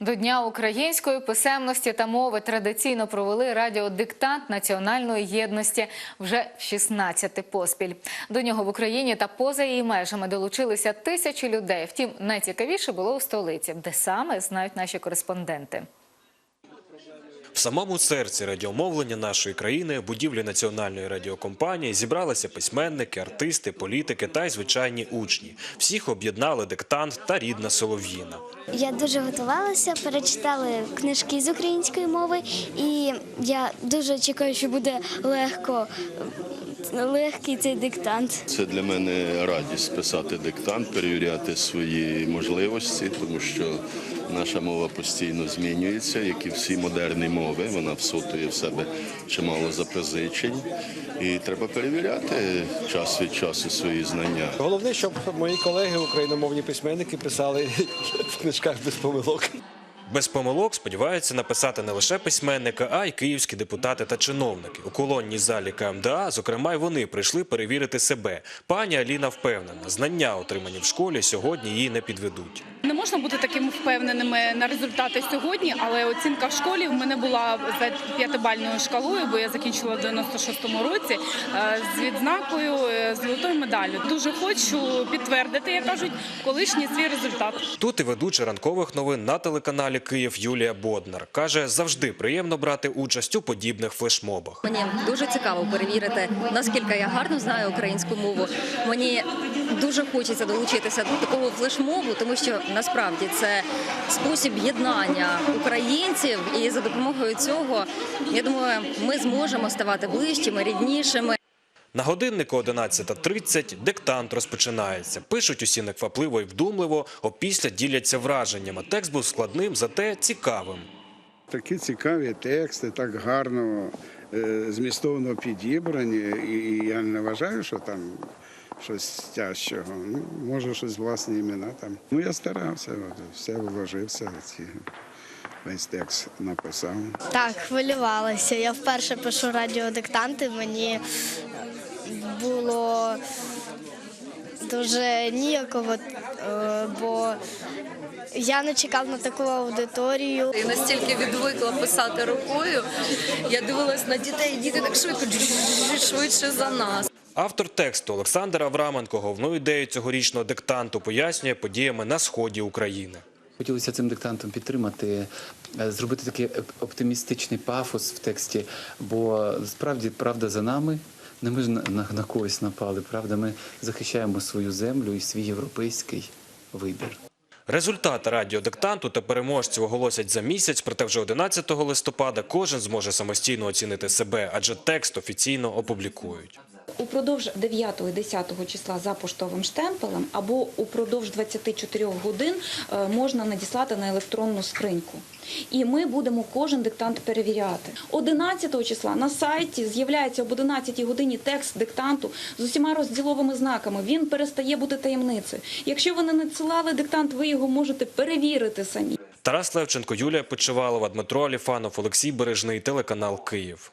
До Дня української писемності та мови традиційно провели радіодиктант національної єдності вже в 16 поспіль. До нього в Україні та поза її межами долучилися тисячі людей. Втім, найцікавіше було у столиці, де саме знають наші кореспонденти. Самому серці радіомовлення нашої країни, будівлі національної радіокомпанії, зібралися письменники, артисти, політики та й звичайні учні. Всіх об'єднали диктант та рідна Солов'їна. Я дуже готувалася, перечитали книжки з української мови, і я дуже чекаю, що буде легко, легкий цей диктант. Це для мене радість писати диктант, перевіряти свої можливості, тому що наша мова постійно змінюється, як і всі модерні мови. Вона всотує в себе чимало запозичень. І треба перевіряти час від часу свої знання. Головне, щоб мої колеги, україномовні письменники, писали в книжках без помилок. Без помилок сподіваються написати не лише письменники, а й київські депутати та чиновники. У колонній залі КМДА, зокрема, й вони прийшли перевірити себе. Пані Аліна впевнена, знання, отримані в школі, сьогодні її не підведуть. Не можна бути такими впевненими на результати сьогодні, але оцінка в школі в мене була за п'ятибальною шкалою, бо я закінчила в 96-му році е, з відзнакою е, золотою медаллю. Дуже хочу підтвердити, як кажуть, колишній свій результат. Тут і ведуча ранкових новин на телеканалі Київ Юлія Боднар каже, завжди приємно брати участь у подібних флешмобах. Мені дуже цікаво перевірити, наскільки я гарно знаю українську мову. Мені дуже хочеться долучитися до такого флешмобу, тому що насправді це спосіб єднання українців, і за допомогою цього я думаю, ми зможемо ставати ближчими, ріднішими. На годиннику 11.30 диктант розпочинається. Пишуть усі неквапливо і вдумливо, опісля діляться враженнями. Текст був складним, зате цікавим. Такі цікаві тексти, так гарно, е, змістовно підібрані. І я не вважаю, що там щось тяжчого. Ну, може, щось власні імена там. Ну, я старався, все вложився, ці, весь текст написав. Так, хвилювалася. Я вперше пишу радіодиктанти. Мені було дуже ніяково, е, бо я не чекав на таку аудиторію. Я настільки відвикла писати рукою. Я дивилась на дітей, діти так швидко швидше за нас. Автор тексту Олександр Авраменко головну ідею цьогорічного диктанту пояснює подіями на сході України. Хотілося цим диктантом підтримати, е, зробити такий оптимістичний пафос в тексті, бо справді правда за нами. Не ми ж на, на, на когось напали, правда, ми захищаємо свою землю і свій європейський вибір. Результати радіодиктанту та переможців оголосять за місяць, проте вже 11 листопада кожен зможе самостійно оцінити себе, адже текст офіційно опублікують. Упродовж 9 і 10 числа за поштовим штемпелем або упродовж 24 годин е, можна надіслати на електронну скриньку. І ми будемо кожен диктант перевіряти. 11 числа на сайті з'являється об 11 годині текст диктанту з усіма розділовими знаками. Він перестає бути таємницею. Якщо ви не надсилали диктант, ви його можете перевірити самі. Тарас Левченко, Юлія Почивалова, Дмитро Аліфанов, Олексій Бережний, телеканал Київ.